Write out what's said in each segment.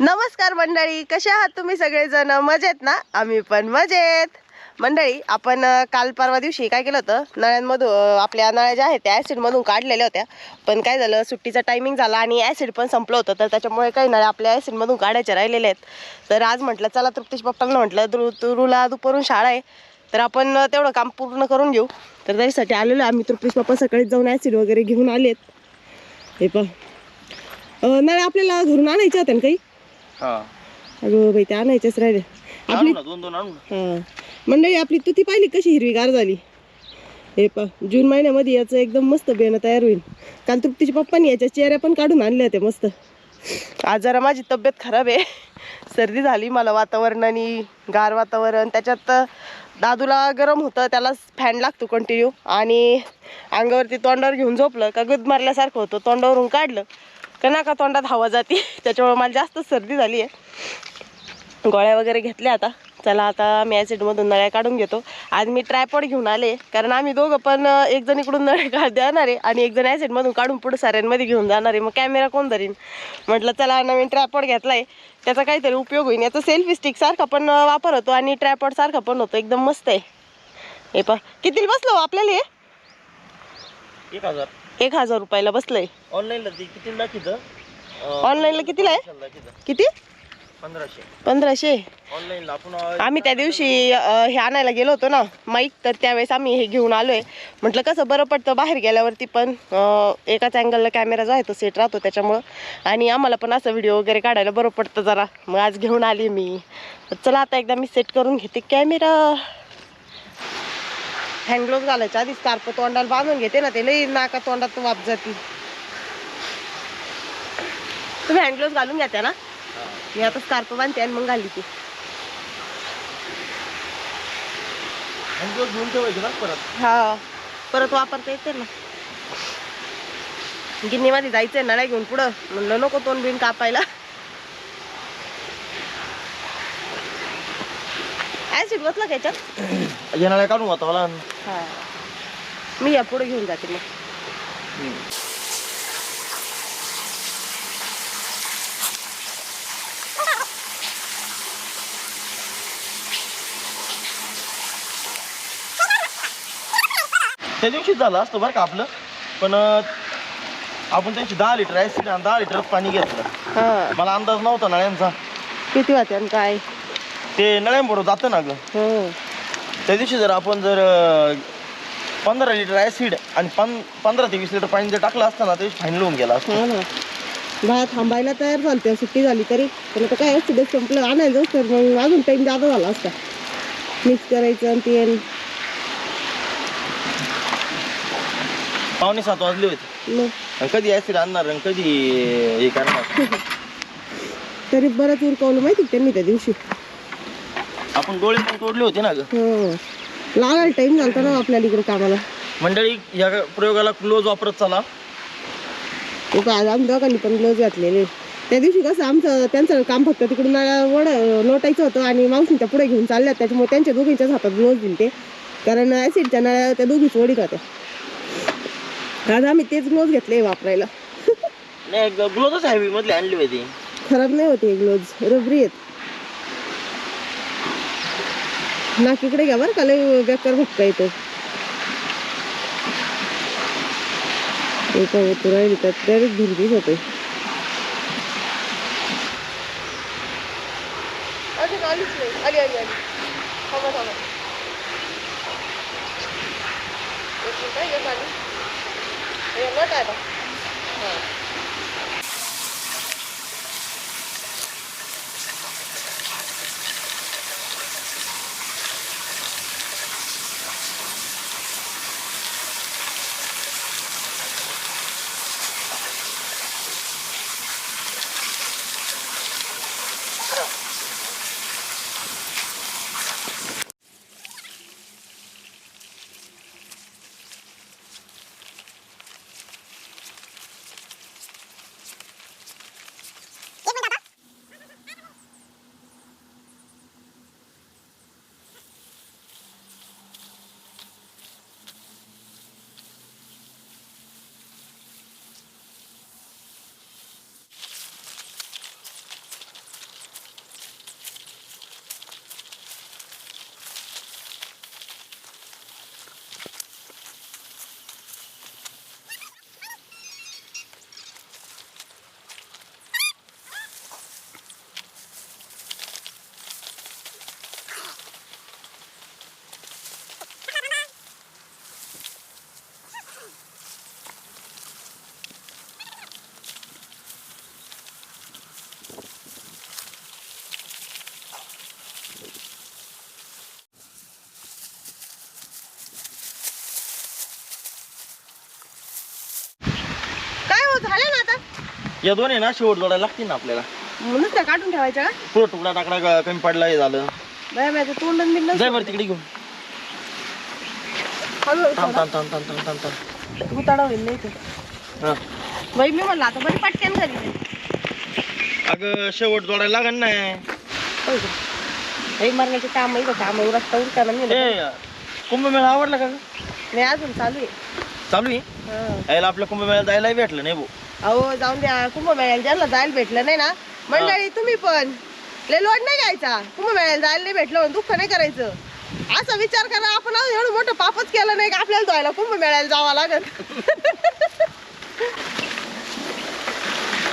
नमस्कार मंडळी कसे आहात तुम्ही सगळेजण? मजेत ना? आम्ही पण मजेत. मंडळी आपण काल परवा दिवशी काय केलं होतं? नळ्यांमधून आपल्या नळ्या ज्या आहेत त्या ॲसिडमधून काढलेल्या होत्या. पण काय झालं सुट्टीचा टायमिंग झाला आणि ॲसिड पण संपलं होतं. तर त्याच्यामुळे काही नळ्या आपल्या ॲसिडमधून काढायच्या राहिलेल्या आहेत. तर आज म्हटलं चला तृप्तीश पप्पांना म्हटलं तुरु तुरुला दुपारून शाळा आहे. तर आपण तेवढं काम पूर्ण करून घेऊ. तर त्याच्यासाठी आलेलो आम्ही. तृप्तीश पप्पा सकाळीच जाऊन ॲसिड वगैरे घेऊन आलेत. हे पण नळ्या आपल्याला घरून आणायच्या होत्या ना काही? अगं बाई ते आणायचेच राहिले. आपली दोन दोन आणू हा. मंडळी आपली तुती पाहिली कशी हिरवीगार झाली? हे पा जून महिन्यामध्ये याचं एकदम मस्त बेणं तयार होईल. काल तृप्तीच्या पप्पानी याच्या चेहऱ्या पण काढून आणल्या होत्या मस्त. आज जरा माझी तब्येत खराब आहे. सर्दी झाली मला वातावरण आणि गार वातावरण. त्याच्यात दादूला गरम होतं त्याला फॅन लागतो कंटिन्यू आणि अंगावरती तोंडावर घेऊन झोपलं का गुद मारल्यासारखं होतं. तोंडावरून काढलं. का नाका तोंडात हवा जाते. त्याच्यामुळे मला जास्त सर्दी झाली आहे गोळ्या वगैरे घेतल्या आता. चला आता मी ॲसिडमधून नळ्या काढून घेतो. आज मी ट्रायपॉड घेऊन आले. कारण आम्ही दोघं पण एक जण इकडून नळे काढ देणार आहे आणि एक जण ॲसिडमधून काढून पुढे साऱ्यांमध्ये घेऊन जाणार आहे. मग कॅमेरा कोण धरीन? म्हटलं चला नवीन ट्रायपॉड घेतला आहे त्याचा काहीतरी उपयोग होईल. याचा सेल्फी स्टिक सारखा पण वापर होतो आणि ट्रायपॉड सारखा पण होतो. एकदम मस्त आहे. हे पा कितीला बसलो हो आपल्याला हे? एक हजार. एक हजार रुपयाला बसलंय. ऑनलाईनला ते किती दाखितं ऑनलाईनला कितीला आहे? किती? पंधराशे. पंधराशे. ऑनलाईनला आपण आम्ही त्या दिवशी अं, हे आणायला गेलो होतो ना माईक तर त्यावेळेस आम्ही हे घेऊन आलोय. म्हटलं कसं बरं पडतं बाहेर गेल्यावरती पण अं, एकाच अँगलला कॅमेरा जो आहे तो सेट राहतो त्याच्यामुळं. आणि आम्हाला पण असं व्हिडिओ वगैरे काढायला बरं पडतं जरा. मग आज घेऊन आली मी. तर चला आता एकदा मी सेट करून घेते कॅमेरा हँडग्लोव्ह घालायच्या आधी स्कार्प तोंडाला बांधून घेते ना ते लई नाका तोंडात वाप जाते. तुम्ही हँडग्लोव्ह घालून घ्या ना मी आता स्कार्प बांधते आणि मग घाली ती हा. परत वापरता येते ना. गिन्नीमध्ये जायचंय नळ्या घेऊन पुढं. म्हणलं नको तोंड बिन कापायला. ऍसिड बसला का याच्यात येणाऱ्या काढून होता मला हा. मी या पुढे घेऊन जाते मग. त्या दिवशीच झालं असतं बरं का आपलं पण अं, आपण त्यांची दहा लिटर ॲसिड आणि दहा लिटर पाणी घेतलं. हा. मला अंदाज नव्हता नळ्यांचा किती वाटते आणि काय? ते नळ्यांबरोबर जातं ना गं. हो त्या दिवशी जर आपण जर पंधरा लिटर ॲसिड आणि पं पंधरा ते वीस लिटर पाणी जर टाकलं असतं ना त्या दिवशी फाईन लिहून गेला असतं. हा ना. बाया थांबायला तयार झालते सुट्टी झाली तरी पण आता काय असतं संपलं आणायला जाऊ तर मग अजून टाइम जादा झाला असता. मिक्स करायचं आणि ते पावणे सात वाजले होते. मग? आणि कधी ॲसिड आणणार आणि कधी हे करणार? तरी बरंच उरकवलं माहिती का त्यांनी त्या दिवशी? आपण डोळे पण तोडले होते ना ग. हो. लागायला टाइम झालता ना आपल्याला इकडे कामाला. मंडळी या प्रयोगाला क्लोज वापरत चला. लोक आज आम्ही दोघांनी पण ग्लोव्ह घातलेले. त्या दिवशी कसं आमचं त्यांचं काम फक्त तिकडून वड लोटायचं होतं आणि मावशींच्या पुढे घेऊन चालल्यात त्याच्यामुळे त्यांच्या दोघींच्याच हातात ग्लोव्ह दिले ते कारण ॲसिडच्या नळ्या त्या दोघीच वडीत होत्या. आज आम्ही तेच ग्लोव्ह घेतले वापरायला. नाही ग्लोजच हॅवी मधले आणले होते. खराब नाही होते ग्लोव्ज रबरी आहेत. नाकीकडे घ्या बरं का लय बेकार भक्का येतो. एका होतो राहिली तर डायरेक्ट भिरभीच होते. अजून या दोन आहे ना शेवट जोडायला लागतील ना आपल्याला. म्हणूनच त्या काढून ठेवायच्या का? पुढं तुकडा टाकडा कमी पडला हे झालं. बाय बाय तोंड बिंड जाय बरं तिकडे घेऊन. थांब थांब थांब थांब थांब थांब थांब. उताडा होईल नाही ते. हा. बाई मी म्हणलं आता बरी पटक्यान झाली अगं शेवट जोडायला लागण नाही बाई मारण्याचे काम आहे काम रस्ता ना मी ए कुंभमेळा आवडला का ग? नाही अजून चालू आहे. चालू आहे? हा. यायला आपल्या कुंभमेळ्याला जायला भेटलं नाही भाऊ. अहो जाऊन द्या. कुंभमेळ्याला ज्यांना जायला भेटलं नाही ना. मंडळी तुम्ही पण. लय लोड नाही घ्यायचा. कुंभमेळ्याला जायला नाही भेटलं म्हणून दुःख नाही करायचं. असा विचार करा आपण एवढं मोठं पापच केलं नाही का? आपल्याला धुवायला कुंभमेळ्याला जावं लागत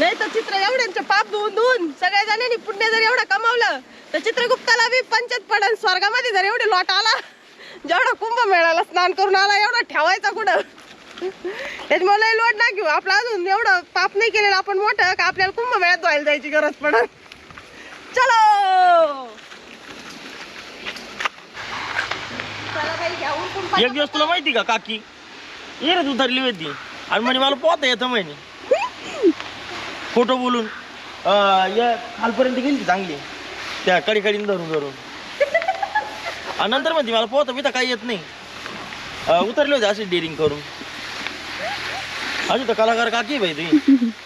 नाही तर चित्र एवढ्यांचं पाप धुवून धुवून सगळ्या जणांनी पुण्य जर एवढं कमावलं तर चित्रगुप्ताला बी पंचायत पडन. स्वर्गामध्ये जर एवढे लॉट आला जेवढा कुंभमेळ्याला स्नान करून आला एवढा ठेवायचा कुठं? त्याच्यामुळे लय लोट ना घेऊ आपलं अजून एवढं पाप नाही केलेलं. आपण मोठं का? आपल्याला कुंभमेळ्यात धुवायला जायची गरज पडत. चलो! एक. दिवस तुला माहिती का काकी? ये रे तू धरली होती. आणि म्हणे मला पोहता येतं म्हणे. खोटं बोलून. अं, या खालपर्यंत गेली ती चांगली. त्या कडी कडीने धरून धरून. आणि नंतर म्हणते मला पोहता मी तर काही येत नाही. अं, उतरले होते असे डेअरिंग करून. अजून तर कलाकार काकी बाई तुम्ही?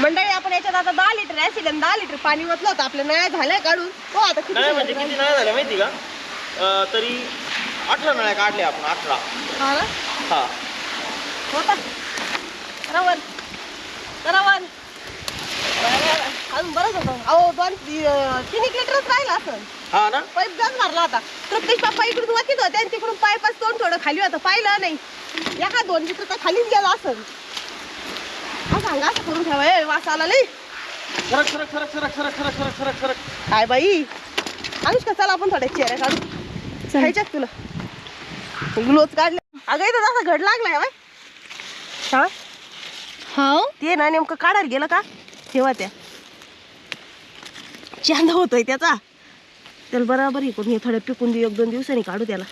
मंडळी आपण याच्यात आता दहा लिटर ऍसिड आणि दहा लिटर पाणी ओतलं होतं. आपल्या नळ्या झाल्या काढून. हो आता किती नाही म्हणजे झालं? किती नाही झाल्या माहिती का? अं, तरी अठरा नळ्या काढल्या आपण अठरा. हा ना? हा. होता. रवन रवन अजून बरंच होतं. अहो दोन ती- तीन एक लिटरच राहिलं असं. हा ना? पाईप गंज मारला होता. तृप्तीश पप्पा इकडून होते आणि तिकडून पाईपच तोंड थोडं खाली होतं. पाहिलं नाही. एका दोन लिटर तर खालीच गेला असं हा सांगा असं करून ठेवा. ए वास आला लई. सरक सरक सरक सरक सरक सरक सरक सरक सरक काय बाई? अनुष्का चला आपण थोड्या चेहऱ्या काढू. खायच्यात तुला? ग्लोज काढले. अगं इथं जसा घड लागलाय बाय हा? हो ते ना नेमकं काढायला गेलं का? तेव्हा त्या. चांदा होतोय त्याचा. त्याला बराबर हे करून हे थोड्या पिकून देऊ एक दोन दिवसांनी काढू त्याला.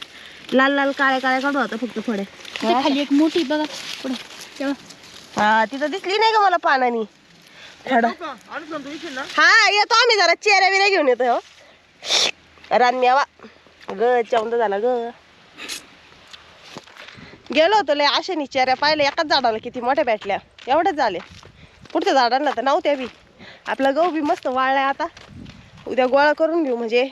लाल लाल काळ्या काळ्या काढू आता फक्त थोड्या तिथे खाली एक मोठी बघा. पुढे. तेव्हा. हा तिथं दिसली नाही का मला पानानी? हा येतो आम्ही जरा. चेहऱ्या बिऱ्या घेऊन येतो हो. रानम्यावा ग चौंद झाला ग. गेलो होतो लय आशेनी चेहऱ्या पाहिल्या एकाच झाडाला किती मोठ्या भेटल्या. एवढ्याच झाले. पुढच्या झाडांना तर नव्हत्या बी. आपला गहू बी मस्त वाळलाय आता. उद्या गोळा करून घेऊ म्हणजे.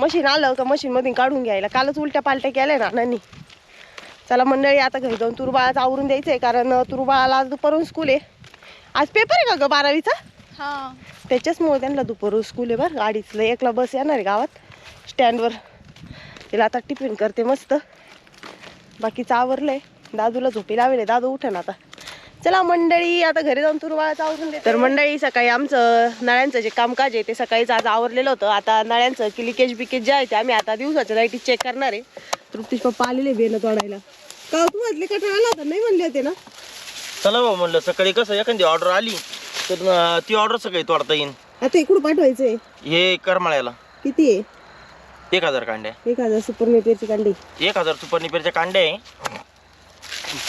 मशीन आलं का मशीन मधून काढून घ्यायला. कालच उलट्या पालट्या केल्या ना नानी. चला मंडळी आता घरी जाऊन तुरुबाळाचं आवरून द्यायचंय कारण तुरुबाळाला आज दुपारून स्कूल आहे. आज पेपर आहे का ग बारावीचा? त्याच्याचमुळे त्यांना दुपारून स्कूल आहे बरं. गाडीतलं एकला बस येणार आहे गावात स्टँडवर तिला आता टिफिन करते मस्त. बाकीचं आवरलंय. दादूला झोपी लावले दादू उठे ना आता. चला मंडळी आता घरी जाऊन तुरवाळाचं आवरून दे तर मंडळी सकाळी आमचं नळ्यांचं जे कामकाज आहे ते सकाळीच आज आवरलेलं होतं. आता नळ्यांचं की लिकेज बिकेज जे आहे ते आम्ही आता दिवसाच्या लाईटी चेक करणार आहे. तृप्तीश पप्पा आलेले बेनं तोडायला. का तू वाजले कटाळा आला होता नाही म्हणले होते ना? चला भाऊ म्हणलं सकाळी कसं एखादी ऑर्डर आली तर अं, ती ऑर्डर सकाळी तोडता येईल आता इकडून पाठवायचंय? हे करमाळ्याला. किती आहे? एक हजार कांड्या एक हजार सुपर कांडी. एक हजार सुपर निपेरच्या कांड्या आहे.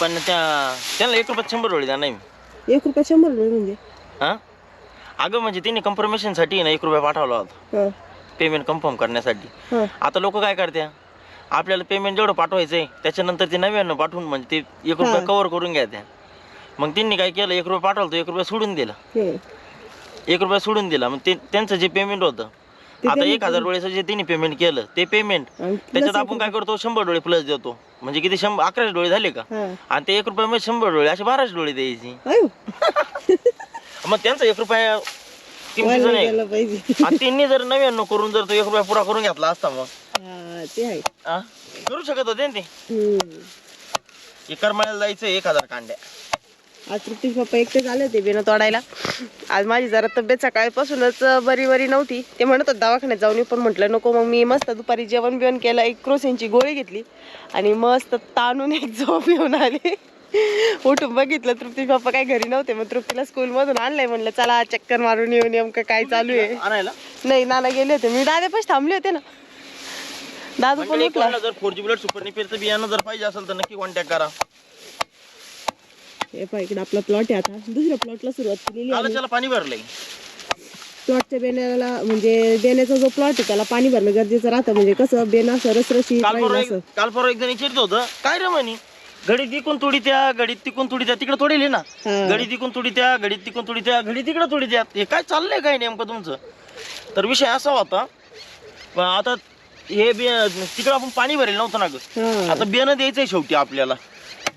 पण त्या त्यांना एक रुपयात शंभर वेळी द्या नाही. एक रुपया शंभर रुपये म्हणजे? हां? अगं म्हणजे त्यांनी कन्फर्मेशनसाठी ना एक रुपया पाठवला होता. हां. पेमेंट कन्फर्म करण्यासाठी. हां. आता लोक काय करत्या? आपल्याला पेमेंट जेवढं पाठवायचं आहे त्याच्यानंतर ते नव्याण्णव पाठवून म्हणजे ते एक रुपया हा. कव्हर करून घ्या त्या मग त्यांनी काय केलं? एक रुपया पाठवलं तर एक रुपया सोडून दिला. हे. एक रुपया सोडून दिला. मग ते त्यांचं जे पेमेंट होतं आता एक हजार वेळेचं जे त्यांनी पेमेंट केलं ते पेमेंट त्याच्यात आपण काय करतो शंभर डोळे प्लस देतो. म्हणजे किती? शंभर अकराशे डोळे झाले का. आणि ते एक रुपयामध्ये शंभर डोळे असे बाराशे डोळे द्यायची. मग त्यांचा एक रुपया किमतीचा नाही आणि त्यांनी जर नव्याण्णव करून जर तो एक रुपया पुरा करून घेतला असता मग? करू शकत होते ना ते? करमाळ्याला जायचं एक हजार कांड्या. आज तृप्तीश पप्पा एकटे आले होते बेनं तोडायला. आज माझी जरा तब्येत सकाळपासूनच बरी बरी नव्हती. ते म्हणत होते दवाखान्यात जाऊन येऊ, पण म्हटलं नको मग मी मस्त दुपारी जेवण बिवण केलं एक क्रोसिनची गोळी घेतली आणि मस्त ताणून एक झोप येऊन आली. उठून बघितलं तृप्ती पप्पा काय घरी नव्हते. मग तृप्तीला स्कूलमधून आणलंय म्हणलं चला चक्कर मारून येऊन नेमकं काय चालू आहे. आणायला नाही नाना गेले होते. मी दादापाशी थांबले होते ना. दादू पण जर फोर जी बुलेट सुपर निपेरचं बियाणं जर पाहिजे असेल तर नक्की कॉन्टॅक्ट करा. हे पहा इकडे आपला प्लॉट आहे. आता दुसऱ्या प्लॉटला सुरुवात केलेली काल आहे. त्याला पाणी भरलंय. प्लॉटच्या बेण्याला म्हणजे बेण्याचा जो प्लॉट आहे त्याला पाणी भरणं गरजेचं राहतं. म्हणजे कसं बेन असं रसरशी काल परवा असं. एक- काल परवा एकदा चिडत होतं. काय रे म्हणी? घडी तिकून तुडी त्या घडीत तिकून तुडी त्या तिकडे तोडेल ना? हा. घडी तिकून तुडी त्या घडीत तिकून तुडी त्या घडी तिकडे तुडी त्या हे काय चाललंय काय नेमकं तुमचं? तर विषय असा होता पण आता हे बे तिकडं आपण पाणी भरेल नव्हतं ना ग. हा. आता बियाणं द्यायचंय शेवटी आपल्याला.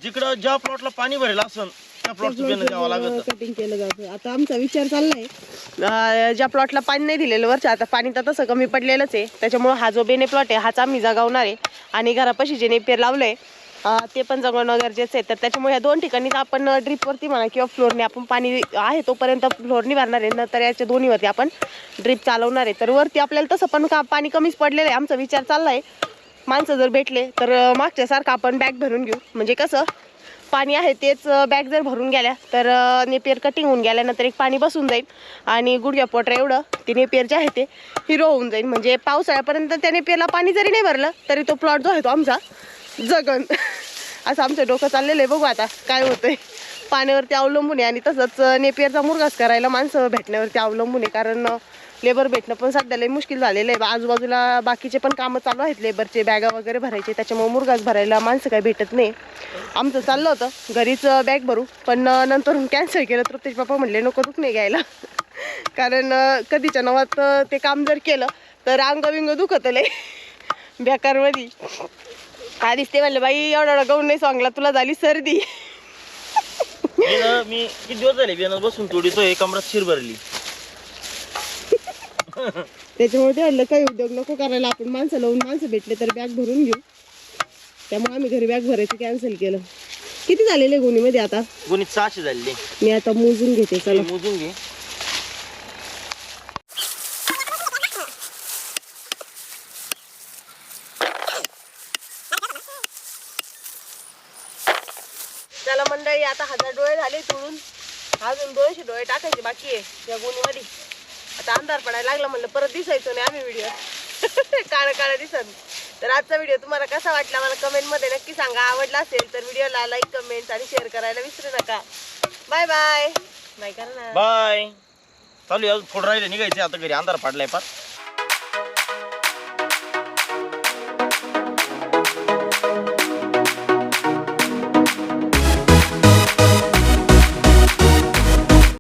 जिकडं ज्या प्लॉटला पाणी भरेल असं त्या प्लॉटचं बियाणं द्यावं लागत. कटिंग केलं जातं. आता आमचा विचार चाललाय. अं, ज्या प्लॉटला पाणी नाही दिलेलं वरच्या आता पाणी तर तसं कमी पडलेलंच आहे. त्याच्यामुळे हा जो बेने प्लॉट आहे हाच आम्ही जगावणार आहे. आणि घरापाशी जे नेपियर लावलंय अं, ते पण जगवणं गरजेचं आहे. तर त्याच्यामुळे ह्या दोन ठिकाणी तर आपण ड्रीपवरती म्हणा किंवा फ्लोअरने आपण पाणी आहे तोपर्यंत फ्लोअरनी भरणार आहे. नंतर याच्या दोन्हीवरती आपण ड्रीप चालवणार आहे. तर वरती आपल्याला तसं पण का पाणी कमीच पडलेलं आहे आमचा विचार चाललाय. माणसं जर भेटले तर मागच्यासारखं आपण बॅग भरून घेऊ. म्हणजे कसं पाणी आहे तेच बॅग जर भरून गेल्या तर नेपियर कटिंग होऊन गेल्यानंतर एक पाणी बसून जाईल. आणि गुडघ्या पोटरा एवढं ते नेपियर जे आहे ते हिरो होऊन जाईल. म्हणजे पावसाळ्यापर्यंत त्या नेपियरला पाणी जरी नाही भरलं तरी तो प्लॉट जो आहे तो आमचा जगन. असं आमचं डोकं चाललेलं आहे. बघू आता काय होतंय. पाण्यावरती अवलंबून आहे. आणि तसंच नेपियरचा मुरगास करायला माणसं भेटण्यावरती अवलंबून आहे. कारण लेबर भेटणं पण सध्या लई मुश्किल झालेलं आहे. आजूबाजूला बाकीचे पण कामं चालू आहेत लेबरचे बॅगा वगैरे भरायचे त्याच्यामुळे मुरगाच भरायला माणसं काही भेटत नाही. आमचं चाललं होतं घरीच बॅग भरू पण नंतर कॅन्सल केलं तर त्याचे पप्पा म्हणले नको दुख नाही घ्यायला. कारण कधीच्या नावात ते काम जर केलं तर अंगविंग दुखत लय बेकारमध्ये. आधीच ते म्हणलं बाई एवढा एवढा गहू नाही सांगला तुला झाली सर्दी. मी किती दिवस झाले थोडी बसून तोडीतोय कमरात शिर भरली. त्याच्यामुळे ते म्हणलं काही उद्योग नको करायला आपण माणसं लावून माणसं भेटले तर बॅग भरून घेऊ. त्यामुळे आम्ही घरी बॅग भरायचं कॅन्सल केलं. किती झालेले गोणीमध्ये आता? गुणित सहाशे झालेले. मी आता मोजून घेते चला. मोजून घे. त्याला मंडळी आता हजार डोळे झाले तोडून. अजून दोनशे डोळे टाकायचे बाकी आहे या गोणीमध्ये. आता अंधार पडायला लागला म्हणलं परत दिसायचो नाही आम्ही व्हिडिओ काळं काळं दिसत तर आजचा व्हिडिओ तुम्हाला कसा वाटला मला कमेंटमध्ये नक्की सांगा. आवडला असेल तर व्हिडिओला लाईक कमेंट आणि शेअर करायला विसरू नका. बाय बाय बाय करा ना बाय चालू फोड राहिले निघायचे आता घरी. अंधार पडलाय पण